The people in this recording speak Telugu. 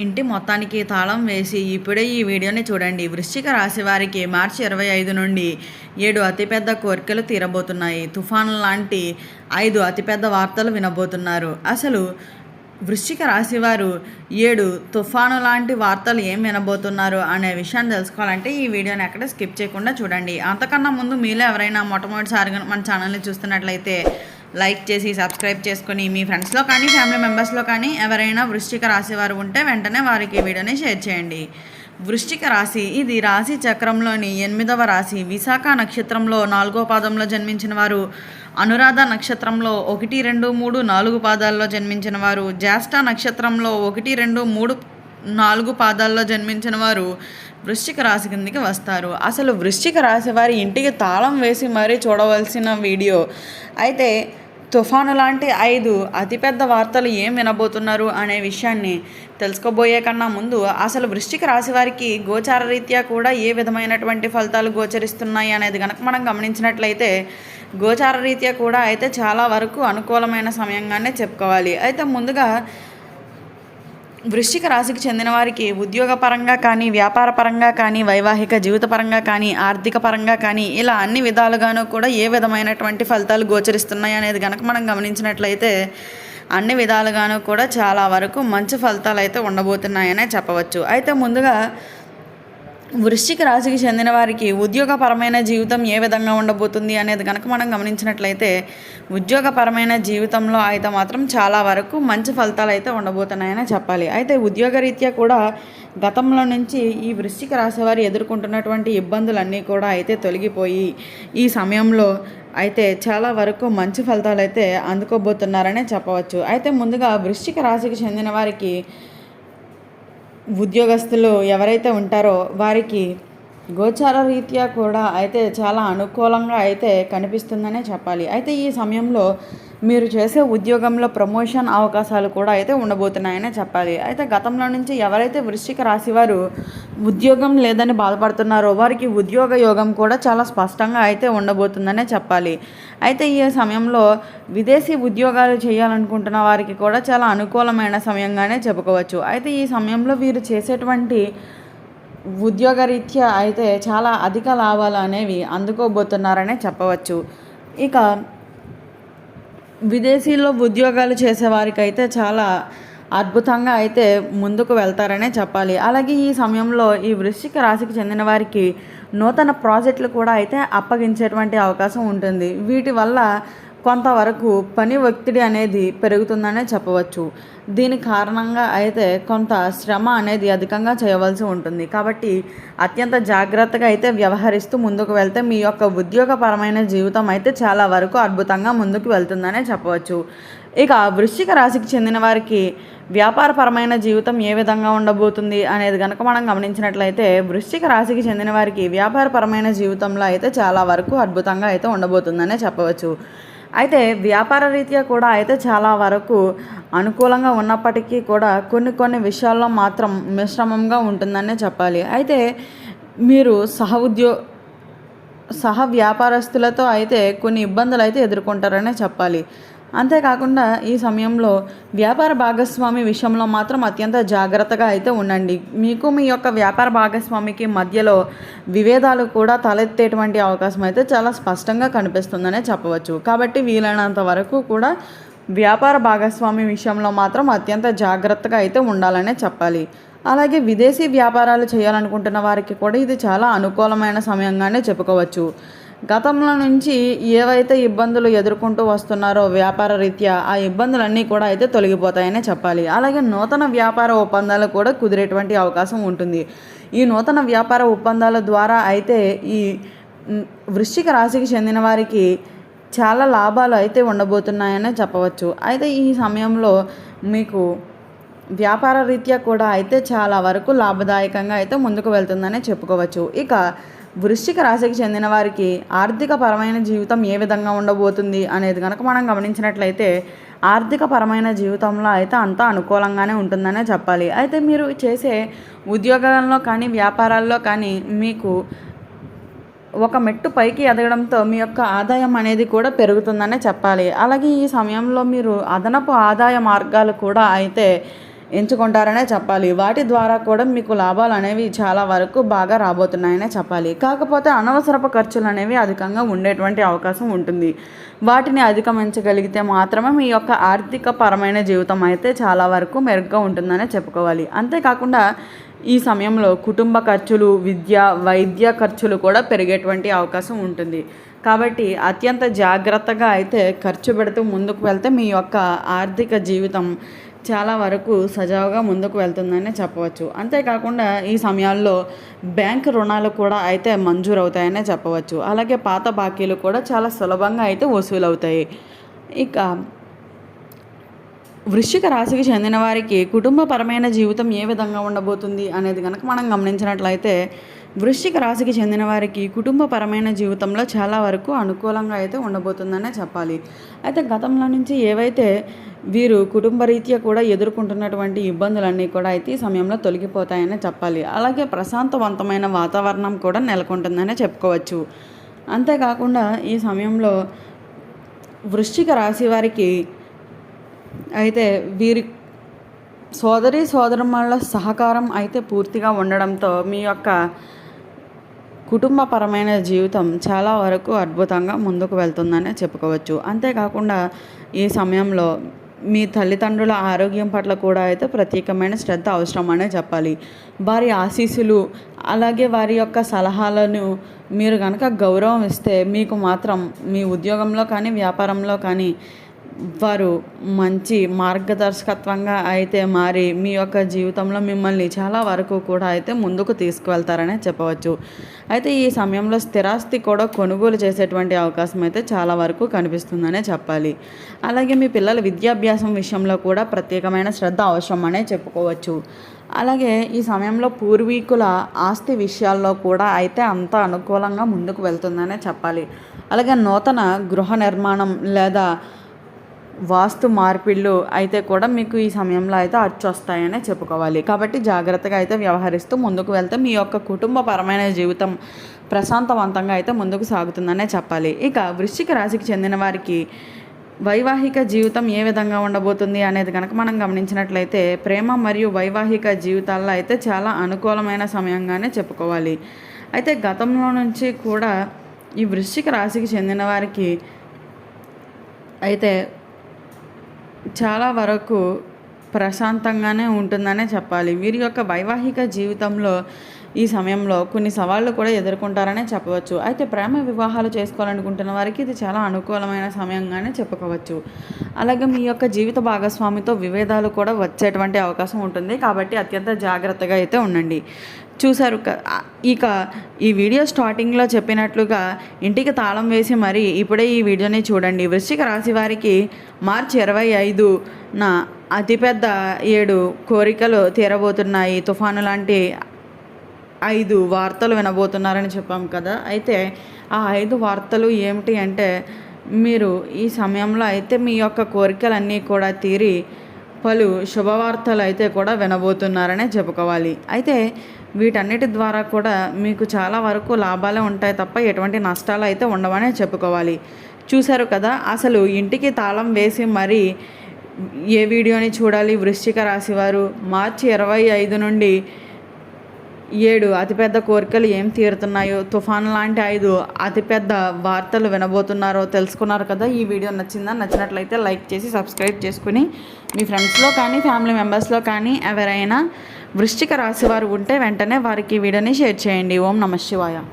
ఇంటి మొత్తానికి తాళం వేసి ఇప్పుడే ఈ వీడియోని చూడండి. వృశ్చిక రాశి వారికి మార్చి ఇరవై ఐదు నుండి ఏడు అతిపెద్ద కోరికలు తీరబోతున్నాయి. తుఫాను లాంటి ఐదు అతిపెద్ద వార్తలు వినబోతున్నారు. అసలు వృశ్చిక రాశి వారు ఏడు తుఫాను లాంటి వార్తలు ఏం వినబోతున్నారు అనే విషయాన్ని తెలుసుకోవాలంటే ఈ వీడియోని ఎక్కడ స్కిప్ చేయకుండా చూడండి. అంతకన్నా ముందు మీలో ఎవరైనా మొట్టమొదటిసారిగా మన ఛానల్ని చూస్తున్నట్లయితే లైక్ చేసి సబ్స్క్రైబ్ చేసుకొని మీ ఫ్రెండ్స్లో కానీ ఫ్యామిలీ మెంబర్స్లో కానీ ఎవరైనా వృశ్చిక రాశి వారు ఉంటే వెంటనే వారికి వీడియోని షేర్ చేయండి. వృశ్చిక రాశి ఇది రాశి చక్రంలోని ఎనిమిదవ రాశి. విశాఖ నక్షత్రంలో నాలుగో పాదంలో జన్మించిన వారు అనురాధ నక్షత్రంలో ఒకటి రెండు మూడు నాలుగు పాదాల్లో జన్మించిన వారు జ్యేష్ఠ నక్షత్రంలో ఒకటి రెండు మూడు నాలుగు పాదాల్లో జన్మించిన వారు వృశ్చిక రాశి కిందకి వస్తారు. అసలు వృశ్చిక రాశి వారి ఇంటికి తాళం వేసి మరీ చూడవలసిన వీడియో. అయితే తుఫాను లాంటి ఐదు అతిపెద్ద వార్తలు ఏం వినబోతున్నారు అనే విషయాన్ని తెలుసుకోబోయే కన్నా ముందు అసలు వృష్టిక రాశి వారికి గోచార రీత్యా కూడా ఏ విధమైనటువంటి ఫలితాలు గోచరిస్తున్నాయి అనేది కనుక మనం గమనించినట్లయితే గోచార రీత్యా కూడా అయితే చాలా వరకు అనుకూలమైన సమయంగానే చెప్పుకోవాలి. అయితే ముందుగా వృశ్చిక రాశికి చెందిన వారికి ఉద్యోగపరంగా కానీ వ్యాపార పరంగా కానీ వైవాహిక జీవిత పరంగా కానీ ఆర్థిక పరంగా కానీ ఇలా అన్ని విధాలుగానూ కూడా ఏ విధమైనటువంటి ఫలితాలు గోచరిస్తున్నాయి అనేది కనుక మనం గమనించినట్లయితే అన్ని విధాలుగాను కూడా చాలా వరకు మంచి ఫలితాలు అయితే ఉండబోతున్నాయనే చెప్పవచ్చు. అయితే ముందుగా వృశ్చిక రాశికి చెందిన వారికి ఉద్యోగపరమైన జీవితం ఏ విధంగా ఉండబోతుంది అనేది కనుక మనం గమనించినట్లయితే ఉద్యోగపరమైన జీవితంలో అయితే మాత్రం చాలా వరకు మంచి ఫలితాలు అయితే ఉండబోతున్నాయని చెప్పాలి. అయితే ఉద్యోగరీత్యా కూడా గతంలో నుంచి ఈ వృశ్చిక రాశి వారు ఎదుర్కొంటున్నటువంటి ఇబ్బందులన్నీ కూడా అయితే తొలగిపోయి ఈ సమయంలో అయితే చాలా వరకు మంచి ఫలితాలు అయితే అందుకోబోతున్నారనే చెప్పవచ్చు. అయితే ముందుగా వృశ్చిక రాశికి చెందిన వారికి ఉద్యోగస్తులు ఎవరైతే ఉంటారో వారికి గోచార రీత్యా కూడా అయితే చాలా అనుకూలంగా అయితే కనిపిస్తుందనే చెప్పాలి. అయితే ఈ సమయంలో మీరు చేసే ఉద్యోగంలో ప్రమోషన్ అవకాశాలు కూడా అయితే ఉండబోతున్నాయనే చెప్పాలి. అయితే గతంలో నుంచి ఎవరైతే వృశ్చిక రాశి వారు ఉద్యోగం లేదని బాధపడుతున్నారో వారికి ఉద్యోగ యోగం కూడా చాలా స్పష్టంగా అయితే ఉండబోతుందనే చెప్పాలి. అయితే ఈ సమయంలో విదేశీ ఉద్యోగాలు చేయాలనుకుంటున్న వారికి కూడా చాలా అనుకూలమైన సమయంగానే చెప్పుకోవచ్చు. అయితే ఈ సమయంలో వీరు చేసేటువంటి ఉద్యోగరీత్యా అయితే చాలా అధిక లాభాలు అనేవి అందుకోబోతున్నారనే చెప్పవచ్చు. ఇక విదేశీలో ఉద్యోగాలు చేసేవారికైతే అయితే చాలా అద్భుతంగా అయితే ముందుకు వెళ్తారనే చెప్పాలి. అలాగే ఈ సమయంలో ఈ వృశ్చిక రాశికి చెందిన వారికి నూతన ప్రాజెక్టులు కూడా అయితే అప్పగించేటువంటి అవకాశం ఉంటుంది. వీటి వల్ల కొంతవరకు పని ఒత్తిడి అనేది పెరుగుతుందనే చెప్పవచ్చు. దీని కారణంగా అయితే కొంత శ్రమ అనేది అధికంగా చేయవలసి ఉంటుంది. కాబట్టి అత్యంత జాగ్రత్తగా అయితే వ్యవహరిస్తూ ముందుకు వెళ్తే మీ యొక్క ఉద్యోగపరమైన జీవితం అయితే చాలా వరకు అద్భుతంగా ముందుకు వెళ్తుందనే చెప్పవచ్చు. ఇక వృశ్చిక రాశికి చెందిన వారికి వ్యాపారపరమైన జీవితం ఏ విధంగా ఉండబోతుంది అనేది కనుక మనం గమనించినట్లయితే వృశ్చిక రాశికి చెందిన వారికి వ్యాపారపరమైన జీవితంలో అయితే చాలా వరకు అద్భుతంగా అయితే ఉండబోతుందనే చెప్పవచ్చు. అయితే వ్యాపార రీత్యా కూడా అయితే చాలా వరకు అనుకూలంగా ఉన్నప్పటికీ కూడా కొన్ని కొన్ని విషయాల్లో మాత్రం మిశ్రమంగా ఉంటుందనే చెప్పాలి. అయితే మీరు సహ ఉద్యో సహ వ్యాపారస్తులతో అయితే కొన్ని ఇబ్బందులు అయితే ఎదుర్కొంటారనే చెప్పాలి. అంతేకాకుండా ఈ సమయంలో వ్యాపార భాగస్వామి విషయంలో మాత్రం అత్యంత జాగ్రత్తగా అయితే ఉండండి. మీకు మీ యొక్క వ్యాపార భాగస్వామికి మధ్యలో విభేదాలు కూడా తలెత్తేటువంటి అవకాశం అయితే చాలా స్పష్టంగా కనిపిస్తుందనే చెప్పవచ్చు. కాబట్టి వీలైనంత వరకు కూడా వ్యాపార భాగస్వామి విషయంలో మాత్రం అత్యంత జాగ్రత్తగా అయితే ఉండాలనే చెప్పాలి. అలాగే విదేశీ వ్యాపారాలు చేయాలనుకుంటున్న వారికి కూడా ఇది చాలా అనుకూలమైన సమయంగానే చెప్పుకోవచ్చు. గతంలో నుంచి ఏవైతే ఇబ్బందులు ఎదుర్కొంటూ వస్తున్నారో వ్యాపార రీత్యా ఆ ఇబ్బందులన్నీ కూడా అయితే తొలగిపోతాయనే చెప్పాలి. అలాగే నూతన వ్యాపార ఒప్పందాలు కూడా కుదిరేటువంటి అవకాశం ఉంటుంది. ఈ నూతన వ్యాపార ఒప్పందాల ద్వారా అయితే ఈ వృశ్చిక రాశికి చెందిన వారికి చాలా లాభాలు అయితే ఉండబోతున్నాయనే చెప్పవచ్చు. అయితే ఈ సమయంలో మీకు వ్యాపార రీత్యా కూడా అయితే చాలా వరకు లాభదాయకంగా అయితే ముందుకు వెళ్తుందనే చెప్పుకోవచ్చు. ఇక వృశ్చిక రాశికి చెందిన వారికి ఆర్థిక పరమైన జీవితం ఏ విధంగా ఉండబోతుంది అనేది కనుక మనం గమనించినట్లయితే ఆర్థిక పరమైన జీవితంలో అయితే అంతా అనుకూలంగానే ఉంటుందనే చెప్పాలి. అయితే మీరు చేసే ఉద్యోగాల్లో కానీ వ్యాపారాల్లో కానీ మీకు ఒక మెట్టు పైకి ఎదగడంతో మీ యొక్క ఆదాయం అనేది కూడా పెరుగుతుందనే చెప్పాలి. అలాగే ఈ సమయంలో మీరు అదనపు ఆదాయ మార్గాలు కూడా అయితే ఎంచుకుంటారనే చెప్పాలి. వాటి ద్వారా కూడా మీకు లాభాలు అనేవి చాలా వరకు బాగా రాబోతున్నాయనే చెప్పాలి. కాకపోతే అనవసరపు ఖర్చులు అనేవి అధికంగా ఉండేటువంటి అవకాశం ఉంటుంది. వాటిని అధిగమించగలిగితే మాత్రమే మీ యొక్క ఆర్థిక పరమైన జీవితం అయితే చాలా వరకు మెరుగ్గా ఉంటుందనే చెప్పుకోవాలి. అంతేకాకుండా ఈ సమయంలో కుటుంబ ఖర్చులు విద్య వైద్య ఖర్చులు కూడా పెరిగేటువంటి అవకాశం ఉంటుంది. కాబట్టి అత్యంత జాగ్రత్తగా అయితే ఖర్చు పెడుతూ ముందుకు వెళ్తే మీ యొక్క ఆర్థిక జీవితం చాలా వరకు సజావుగా ముందుకు వెళ్తుందనే చెప్పవచ్చు. అంతేకాకుండా ఈ సమయాల్లో బ్యాంక్ రుణాలు కూడా అయితే మంజూరు అవుతాయనే చెప్పవచ్చు. అలాగే పాత బాకీలు కూడా చాలా సులభంగా అయితే వసూలవుతాయి. ఇక వృశ్చిక రాశికి చెందిన వారికి కుటుంబపరమైన జీవితం ఏ విధంగా ఉండబోతుంది అనేది కనుక మనం గమనించినట్లయితే వృశ్చిక రాశికి చెందిన వారికి కుటుంబపరమైన జీవితంలో చాలా వరకు అనుకూలంగా అయితే ఉండబోతుందనే చెప్పాలి. అయితే గతంలో నుంచి ఏవైతే వీరు కుటుంబ రీత్యా కూడా ఎదుర్కొంటున్నటువంటి ఇబ్బందులన్నీ కూడా అయితే ఈ సమయంలో తొలగిపోతాయనే చెప్పాలి. అలాగే ప్రశాంతవంతమైన వాతావరణం కూడా నెలకొంటుందనే చెప్పుకోవచ్చు. అంతేకాకుండా ఈ సమయంలో వృశ్చిక రాశి వారికి అయితే వీరి సోదరి సోదరుమాళ్ళ సహకారం అయితే పూర్తిగా ఉండడంతో మీ యొక్క కుటుంబపరమైన జీవితం చాలా వరకు అద్భుతంగా ముందుకు వెళ్తుందనే చెప్పుకోవచ్చు. అంతేకాకుండా ఈ సమయంలో మీ తల్లిదండ్రుల ఆరోగ్యం పట్ల కూడా అయితే ప్రత్యేకమైన శ్రద్ధ అవసరం అనే చెప్పాలి. వారి ఆశీస్సులు అలాగే వారి యొక్క సలహాలను మీరు కనుక గౌరవం ఇస్తే మీకు మాత్రం మీ ఉద్యోగంలో కానీ వ్యాపారంలో కానీ వారు మంచి మార్గదర్శకత్వంగా అయితే మారి మీ యొక్క జీవితంలో మిమ్మల్ని చాలా వరకు కూడా అయితే ముందుకు తీసుకువెళ్తారనే చెప్పవచ్చు. అయితే ఈ సమయంలో స్థిరాస్తి కూడా కొనుగోలు చేసేటువంటి అవకాశం అయితే చాలా వరకు కనిపిస్తుందనే చెప్పాలి. అలాగే మీ పిల్లల విద్యాభ్యాసం విషయంలో కూడా ప్రత్యేకమైన శ్రద్ధ అవసరం అనే చెప్పుకోవచ్చు. అలాగే ఈ సమయంలో పూర్వీకుల ఆస్తి విషయాల్లో కూడా అయితే అంత అనుకూలంగా ముందుకు వెళ్తుందనే చెప్పాలి. అలాగే నూతన గృహ నిర్మాణం లేదా వాస్తు మార్పిళ్ళు అయితే కూడా మీకు ఈ సమయంలో అయితే అచ్చొస్తాయనే చెప్పుకోవాలి. కాబట్టి జాగ్రత్తగా అయితే వ్యవహరిస్తూ ముందుకు వెళ్తే మీ యొక్క కుటుంబపరమైన జీవితం ప్రశాంతవంతంగా అయితే ముందుకు సాగుతుందనే చెప్పాలి. ఇక వృశ్చిక రాశికి చెందిన వారికి వైవాహిక జీవితం ఏ విధంగా ఉండబోతుంది అనేది కనుక మనం గమనించినట్లయితే ప్రేమ మరియు వైవాహిక జీవితాల్లో అయితే చాలా అనుకూలమైన సమయంగానే చెప్పుకోవాలి. అయితే గతంలో నుంచి కూడా ఈ వృశ్చిక రాశికి చెందిన వారికి అయితే చాలా వరకు ప్రశాంతంగానే ఉంటుందనే చెప్పాలి. వీరి యొక్క వైవాహిక జీవితంలో ఈ సమయంలో కొన్ని సవాళ్ళు కూడా ఎదుర్కొంటారనే చెప్పవచ్చు. అయితే ప్రేమ వివాహాలు చేసుకోవాలనుకుంటున్న వారికి ఇది చాలా అనుకూలమైన సమయంగానే చెప్పుకోవచ్చు. అలాగే మీ యొక్క జీవిత భాగస్వామితో విభేదాలు కూడా వచ్చేటువంటి అవకాశం ఉంటుంది. కాబట్టి అత్యంత జాగ్రత్తగా అయితే ఉండండి. చూశారు ఇక ఈ వీడియో స్టార్టింగ్లో చెప్పినట్లుగా ఇంటికి తాళం వేసి మరి ఇప్పుడే ఈ వీడియోని చూడండి. వృశ్చిక రాశి వారికి మార్చి ఇరవై ఐదున అతిపెద్ద ఏడు కోరికలు తీరబోతున్నాయి. తుఫాను లాంటి ఐదు వార్తలు వినబోతున్నారని చెప్పాం కదా. అయితే ఆ ఐదు వార్తలు ఏమిటి అంటే మీరు ఈ సమయంలో అయితే మీ యొక్క కోరికలన్నీ కూడా తీరి పలు శుభవార్తలు అయితే కూడా వినబోతున్నారనే చెప్పుకోవాలి. అయితే వీటన్నిటి ద్వారా కూడా మీకు చాలా వరకు లాభాలే ఉంటాయి తప్ప ఎటువంటి నష్టాలు అయితే ఉండవనే చెప్పుకోవాలి. చూశారు కదా అసలు ఇంటికి తాళం వేసి మరి ఏ వీడియోని చూడాలి? వృశ్చిక రాశివారు మార్చి ఇరవై ఐదు నుండి ఏడు అతిపెద్ద కోరికలు ఏం తీరుతున్నాయో? తుఫాన్ లాంటి ఐదు అతిపెద్ద వార్తలు వినబోతున్నారో తెలుసుకున్నారు కదా. ఈ వీడియో నచ్చిందా? నచ్చినట్లయితే లైక్ చేసి సబ్స్క్రైబ్ చేసుకుని మీ ఫ్రెండ్స్లో కానీ ఫ్యామిలీ మెంబర్స్లో కానీ ఎవరైనా వృశ్చిక రాశి వారు ఉంటే వెంటనే వారికి వీడియోని షేర్ చేయండి. ఓం నమ శివాయ.